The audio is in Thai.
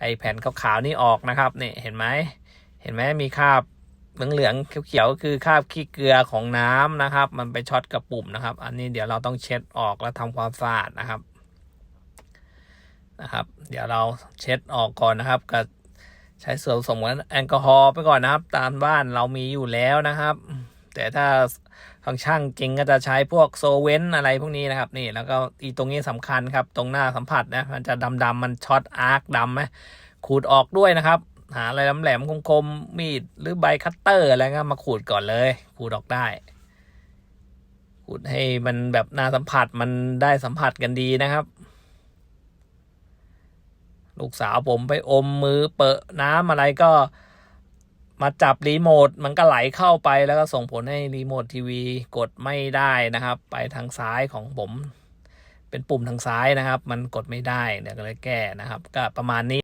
ไอแผ่นขาวๆนี่ออกนะครับนี่เห็นไหมเห็นไหมมีคราบเหลืองๆเขียวๆคือคราบขี้เกลือของน้ำนะครับ มันไปช็อตกับปุ่มนะครับ อันนี้เดี๋ยวเราต้องเช็ดออกแล้วทำความสะอาดนะครับนะครับ เดี๋ยวเราเช็ดออกก่อนนะครับกับใช้ส่วนผสมของแอลกอฮอล์ไปก่อนนะครับ ตามบ้านเรามีอยู่แล้วนะครับ แต่ถ้าทางช่างจริงก็จะใช้พวกโซเวนอะไรพวกนี้นะครับนี่แล้วก็อีตรงนี้สำคัญครับ ตรงหน้าสัมผัสนะมันจะดำๆมันช็อตอาร์คดำไหมขูดออกด้วยนะครับ หาอะไรแหลมๆคมๆมีดหรือใบคัตเตอร์อะไรก็มาขูดก่อนเลยขูดออกได้ขูดให้มันแบบหน้าสัมผัสมันได้สัมผัสกันดีนะครับลูกสาวผมไปอมมือเปอะน้ำอะไรก็ มาจับรีโมทมันก็ไหลเข้าไปแล้วก็ส่งผลให้รีโมททีวีกดไม่ได้นะครับ ไปทางซ้ายของผม เป็นปุ่มทางซ้ายนะครับ มันกดไม่ได้เดี๋ยวก็เลยแก้นะครับ ก็ประมาณนี้